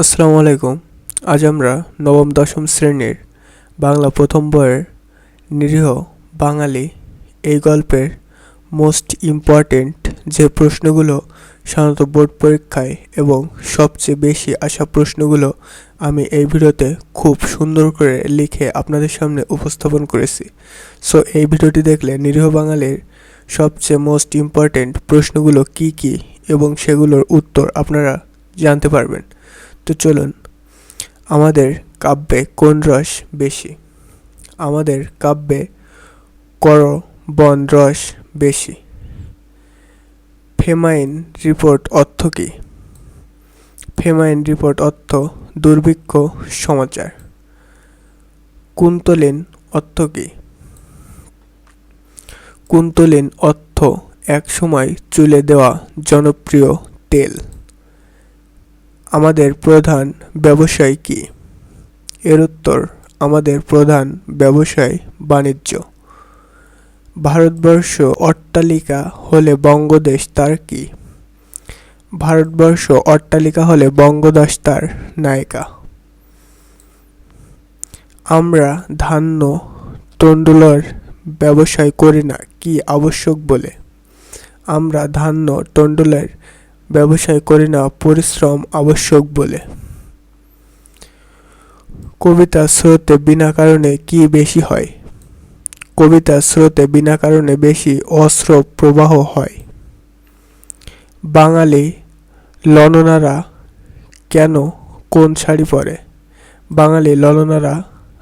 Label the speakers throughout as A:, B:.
A: আসসালামু আলাইকুম। আজ আমরা নবম, দশম শ্রেণির বাংলা প্রথম বইয়ের নিরীহ বাঙালি এই গল্পের মোস্ট ইম্পর্টেন্ট যে প্রশ্নগুলো সাধারণত বোর্ড পরীক্ষায় এবং সবচেয়ে বেশি আসা প্রশ্নগুলো আমি এই ভিডিওতে খুব সুন্দর করে লিখে আপনাদের সামনে উপস্থাপন করেছি। সো এই ভিডিওটি দেখলে নিরীহ বাঙালির সবচেয়ে মোস্ট ইম্পর্টেন্ট প্রশ্নগুলো কি কি এবং সেগুলোর উত্তর আপনারা জানতে পারবেন। তো চলুন, আমাদের কাব্যে কোন রস বেশি? আমাদের কাব্যে কর বন রস বেশি। ফেমাইন রিপোর্ট অর্থ কী? ফেমাইন রিপোর্ট অর্থ দুর্ভিক্ষ সমাচার। কুন্তলিন অর্থ কী? কুন্তলিন অর্থ একসময় চুলে দেওয়া জনপ্রিয় তেল। আমাদের প্রধান ব্যবসায় কি? এর উত্তর, আমাদের প্রধান ব্যবসায় বাণিজ্য। ভারতবর্ষ অট্টালিকা হলে বঙ্গদেশ তার কি? ভারতবর্ষ অট্টালিকা হলে বঙ্গদেশ তার নায়িকা। আমরা ধান্য তন্ডুলর ব্যবসায় করি না, কি আবশ্যক বলে? আমরা ধান্য তন্ডুলের ব্যবসায় করি না, পরিশ্রম আবশ্যক বলে। কবিতা স্রোতে বিনা কারণে কি বেশি হয়? কবিতা স্রোতে বিনা কারণে বেশি অস্রব প্রবাহ হয়। বাঙালি ললনারা কেন কোন শাড়ি পরে? বাঙালি ললনারা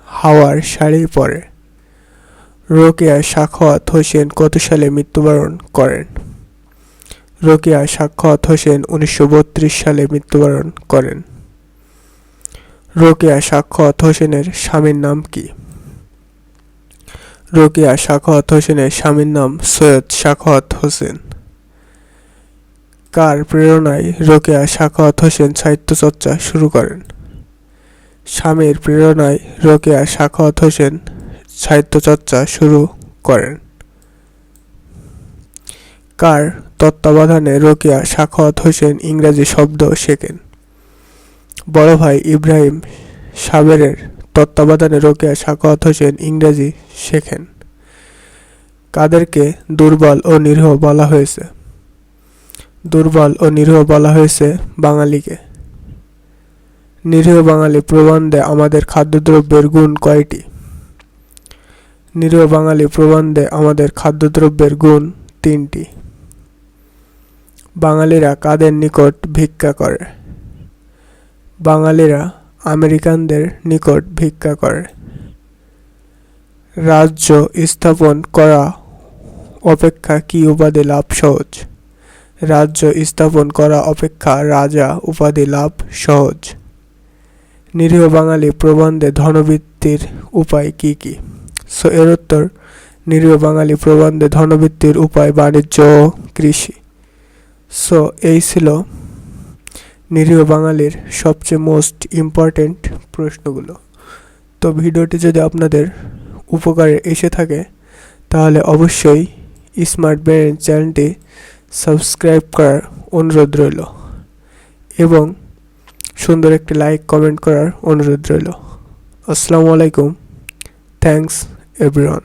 A: হাওয়ার শাড়ি পরে। রোকেয়া সাখাওয়াত হোসেন কত সালে মৃত্যুবরণ করেন? রোকেয়া সাখাওয়াত হোসেন উনিশশো বত্রিশ সালে মৃত্যুবরণ করেন। রোকেয়া সাখাওয়াত হোসেনের স্বামীর নাম কি? রোকেয়া সাখাওয়াত হোসেনের স্বামীর নাম সৈয়দ সাখাওয়াত হোসেন কার প্রেরণায় রোকেয়া সাখাওয়াত হোসেন সাহিত্য চর্চা শুরু করেন? স্বামীর প্রেরণায় রোকেয়া সাখাওয়াত হোসেন সাহিত্য চর্চা শুরু করেন। কার তত্ত্বাবধানে রোকেয়া সাখাওয়াত হোসেন ইংরাজি শব্দ শেখেন। বড় ভাই ইব্রাহিম সাবেরের তত্ত্বাবধানে রোকেয়া সাখাওয়াত হোসেন ইংরেজি শেখেন। কাদেরকে দুর্বল ও নিরীহ বলা হয়েছে? দুর্বল ও নিরীহ বলা হয়েছে বাঙালিকে। নিরীহ বাঙালি প্রবন্ধে আমাদের খাদ্যদ্রব্যের গুণ কয়টি? নিরীহ বাঙালি প্রবন্ধে আমাদের খাদ্যদ্রব্যের গুণ তিনটি। বাঙালিরা কাদের নিকট ভিক্ষা করে? বাঙালিরা আমেরিকানদের নিকট ভিক্ষা করে। রাজ্য স্থাপন করা অপেক্ষা কি উপাধি লাভ সহজ? রাজ্য স্থাপন করা অপেক্ষা রাজা উপাধি লাভ সহজ। নিরীহ বাঙালি প্রবন্ধে ধনবৃত্তির উপায় কি কি? সো এর উত্তর, নিরীহ বাঙালি প্রবন্ধে ধনবৃত্তির উপায় বাণিজ্য ও কৃষি। সো এই ছিল নিরীহ বাঙালির সবচেয়ে মোস্ট ইম্পর্টেন্ট প্রশ্নগুলো। তো ভিডিওটি যদি আপনাদের উপকারে এসে থাকে, তাহলে অবশ্যই স্মার্ট ব্রেন চ্যানেলটি সাবস্ক্রাইব করার অনুরোধ রইল এবং সুন্দর একটি লাইক কমেন্ট করার অনুরোধ রইল। আসসালামু আলাইকুম। Thanks everyone